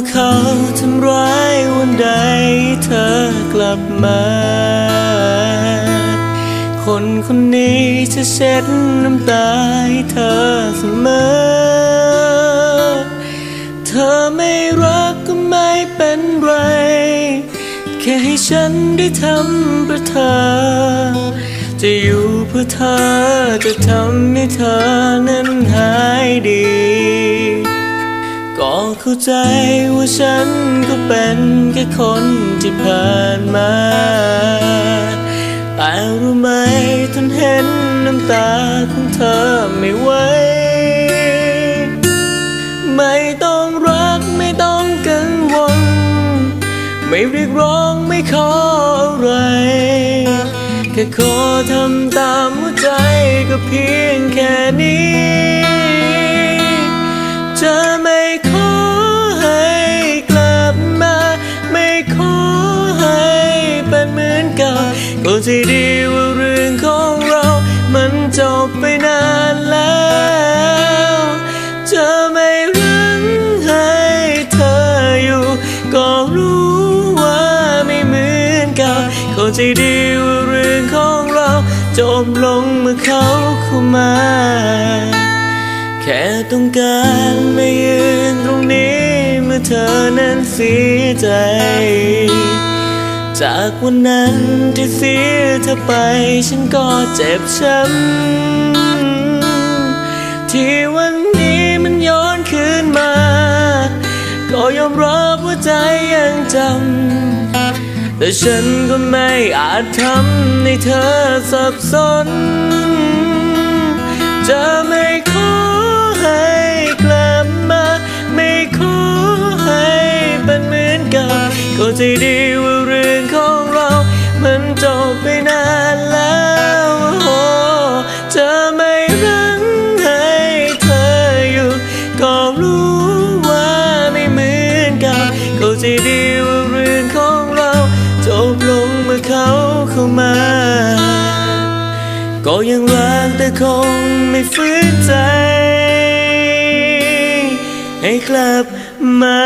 ากว่าเขาทำร้ายวันใดเธอกลับมา คนคนนี้จะเช็ดน้ำตาให้เธอเสมอ เธอไม่รักก็ไม่เป็นไร แค่ให้ฉันได้ทำเพื่อเธอ จะอยู่เพื่อเธอจะทำให้เธอนั้นหายดี ก็เข้าใจว่าฉันก็เป็นแค่คนที่ผ่านมาแต่รู้ไหมทนเห็นน้ำตาของเธอไม่ไหวไม่ต้องรักไม่ต้องกังวล ไม่เรียกร้องไม่ขออะไรแค่ขอทำตามหัวใจก็เพียงแค่นี้ ก็ที่ดีว่าเรื่องของเรา มันจบไปนานแล้วจะไม่รังให้เธออยู่ ก็รู้ว่าไม่เหมือนเก่าก็ที่ดีว่าเรื่องของเราจบลงเมื่อเขาเข้ามาแค่ต้องการไมายืนตรงนี้ เมื่อเธอนั้นเสียใจ จากวันนั้นที่เสียเธอไปฉันก็เจ็บช้ำที่วันนี้มันย้อนคืนมา ก็ยอมรับว่าใจยังจำแต่ฉันก็ไม่อาจทำให้เธอสับสน จะไม่ขอให้กลับมา ไม่ขอให้เป็นเหมือนเกันก็ใจดีว่าเรื่อง เข้ามา ก็ยังรักแต่คงไม่ฟื้นใจ ให้กลับมา